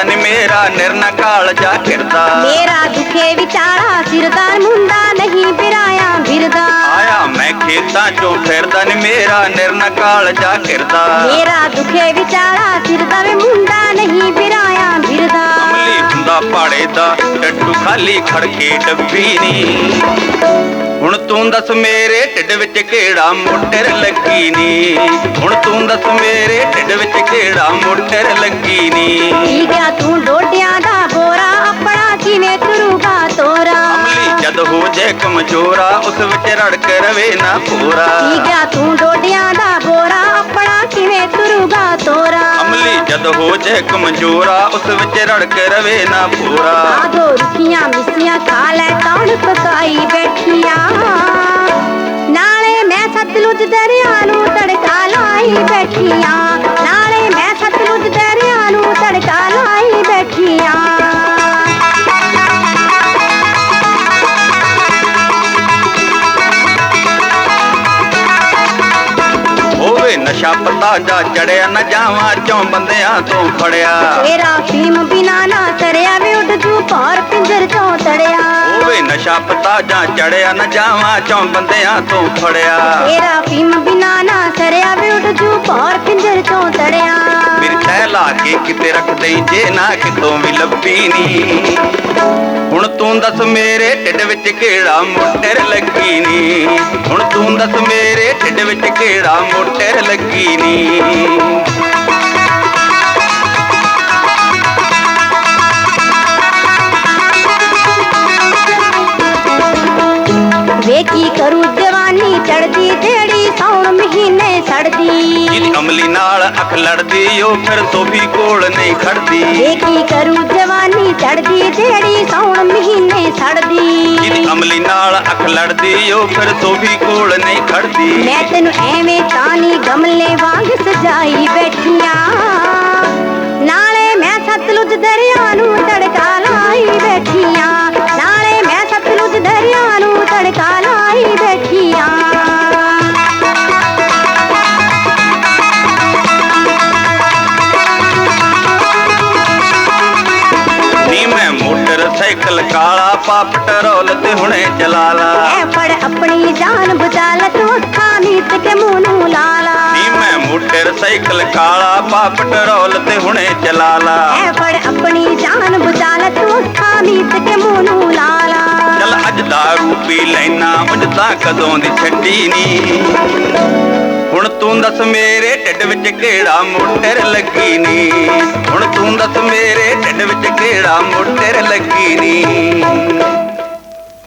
ਫਿਰਦਾ ਨੀ ਮੇਰਾ ਨਿਰਨਾ ਕਾਲ ਜਾ ਫਿਰਦਾ ਮੇਰਾ ਦੁਖੇ ਵਿਚਾਰਾ ਸਿਰਦਾਰ ਮੁੰਡਾ ਨਹੀਂ ਪਿਰਾਇਆ ਫਿਰਦਾ। ਆਇਆ ਮੈਂ ਖੇਤਾਂ ਚੋਂ ਫਿਰਦਾ ਨੀ ਮੇਰਾ ਨਿਰਨਾ ਕਾਲ ਜਾ ਫਿਰਦਾ ਮੇਰਾ ਦੁਖੇ ਵਿਚਾਰਾ ਸਿਰਦਾਰ ਮੁੰਡਾ ਨਹੀਂ ਪਿਰਾਇਆ ਫਿਰਦਾ। ਅਮਲੀ ਹੁੰਦਾ ਪਾੜੇ ਦਾ ਡੱਡੂ ਖਾਲੀ ਖੜਕੇ ਡੱਬੀ ਨੀ। ਹੁਣ ਤੂੰ ਦੱਸ ਮੇਰੇ ਢਿੱਡ ਵਿੱਚ ਕਿਹੜਾ ਮੋਟਰ ਲੱਗੀ ਨੀ? ਹੁਣ ਤੂੰ ਦੱਸ ਮੇਰੇ ਢਿੱਡ ਵਿੱਚ ਕਿਹੜਾ ਮੋਟਰ ਲੱਗੀ ਨੀ? ਪੀ ਗਿਆ ਤੂੰ ਡੋਡਿਆਂ ਦਾ ਬੋਰਾ ਆਪਣਾ ਕਿਵੇਂ ਤੁਰੂਗਾ ਤੋਰਾ? ਅਮਲੀ ਜਦ ਹੋ ਜੇ ਕਮਜ਼ੋਰਾ ਉਸ ਵਿੱਚ ਰੜਕ ਰਵੇ ਨਾ ਪੂਰਾ। ਪੀ ਗਿਆ ਤੂੰ ਡੋਡਿਆਂ ਦਾ ਬੋਰਾ ਆਪਣਾ ਕਿਵੇਂ ਤੁਰੂਗਾ ਤੋਰਾ? ਅਮਲੀ ਜਦ ਹੋ ਜੇ ਕਮਜ਼ੋਰਾ ਉਸ ਵਿੱਚ ਰੜਕ ਰਵੇ ਨਾ ਪੂਰਾ। ਸਤਲੁਜ ਦਰਿਆ ਨੂੰ ਤੜਕਾ ਲਾਈ ਬੈਠੀਆਂ। ਨਾਲੇ ਮੈਂ ਸਤਲੁਜ ਦਰਿਆ ਨੂੰ ਤੜਕਾ ਲਾਈ ਬੈਠੀਆਂ। ਹੋਵੇ ਨਸ਼ਾ ਪਤਾ ਜਾ ਚੜਿਆ ਨਾ ਜਾਵਾਂ ਚੋਂ ਬੰਦਿਆਂ ਤੋਂ ਫੜਿਆ। ਤੇਰਾ ਫੀਮ ਬਿਨਾ ਨਾ ਤਰਿਆ ਵੇ ਉੱਡ ਜੂ ਪਾਰ ਪਿੰਜਰ ਚੋਂ ਤੜਿਆ। ਹੋਵੇ ਨਸ਼ਾ ਪਤਾ ਜਾਂ ਚੜਿਆ ਨਾ ਜਾਵਾਂ ਚੋਂ ਬੰਦਿਆਂ ਤੋਂ ਫੜਿਆ। ਤੇਰਾ ਫੀਮ ਬਿਨਾ ਨਾ ਤਰਿਆ ਵੇ ਉੱਡ ਜੂ ਪਾਰ ਪਿੰਜਰ ਚੋਂ ਤੜਿਆ ਮੇਰੇ ਤੈ ਲਾ ਕੇ ਕਿਤੇ ਰੱਖ ਦੇਈ ਜੇ ਨਾ ਕਿਤੋਂ ਵੀ ਲੱਭੀ ਨੀ। ਹੁਣ ਤੂੰ ਦੱਸ ਮੇਰੇ ਢਿੱਡ ਵਿੱਚ ਕਿਹੜਾ ਮੋਟਰ ਲੱਗੀ ਨੀ। ਹੁਣ ਤੂੰ ਦੱਸ ਮੇਰੇ ਢਿੱਡ ਵਿੱਚ ਕਿਹੜਾ ਮੋਟਰ ਲੱਗੀ ਨੀ। ਕੀ ਕਰੂ ਜਵਾਨੀ ਚੜਦੀ ਜਿਹੜੀ ਸੌਣ ਮਹੀਨੇ ਸੜਦੀ। ਜਿਹਦੀ ਅਮਲੀ ਨਾਲ ਅੱਖ ਲੜਦੀ ਉਹ ਫਿਰ ਸੋਫੀ ਕੋਲ ਨਹੀਂ ਖੜਦੀ। ਵੇ ਕੀ ਕਰੂ ਜਵਾਨੀ ਚੜਦੀ ਜਿਹੜੀ ਸੌਣ ਮਹੀਨੇ ਸੜਦੀ। ਜਿਹਦੀ ਅਮਲੀ ਨਾਲ ਅੱਖ ਲੜਦੀ ਉਹ ਫਿਰ ਸੋਫੀ ਕੋਲ ਨਹੀਂ ਖੜਦੀ। ਮੈਂ ਤੈਨੂੰ ਐਵੇਂ ਤਾਨੀ ਗਮਲੇ ਵਾਂਗ ਸਜਾਈ ਬੈਠੀਆਂ ਨਾਲੇ ਮੈਂ ਸਤਲੁਜ ਦਰਿਆ ਮੋਟਰਸਾਈਕਲ ਕਾਲਾ ਪਾ ਪੈਟਰੋਲ ਤੇ ਹੁਣੇ ਚਲਾ ਲਾ ਐ ਫੜ ਆਪਣੀ ਜਾਨ ਬਚਾ ਲੈ ਤੂੰ ਅੱਖਾਂ ਮੀਟ ਕੇ ਮੂੰਹ ਨੂੰ ਲਾ ਲਾ ਨੀ ਮੈਂ ਮੋਟਰਸਾਈਕਲ ਕਾਲਾ ਪਾ ਪੈਟਰੋਲ ਤੇ ਹੁਣੇ ਚਲਾ ਲਾ ਐ ਫੜ ਆਪਣੀ ਜਾਨ ਬਚਾ ਲੈ ਤੂੰ ਅੱਖਾਂ ਮੀਟ ਕੇ ਮੂੰਹ ਨੂੰ ਲਾ ਲਾ ਚੱਲ ਅੱਜ ਦਾਰੂ ਪੀ ਲੈਣਾ ਤਾਂ ਕਦੋਂ ਦੀ ਛੱਡੀ ਨੀ। ਹੁਣ ਤੂੰ ਦੱਸ ਮੇਰੇ ਢਿੱਡ ਵਿੱਚ ਕਿਹੜਾ ਮੋਟਰ ਲੱਗੀ ਨੀ? ਹੁਣ ਤੂੰ ਦੱਸ ਮੇਰੇ ਢਿੱਡ ਵਿੱਚ ਕਿਹੜਾ ਮੋਟਰ ਲੱਗੀ ਨੀ?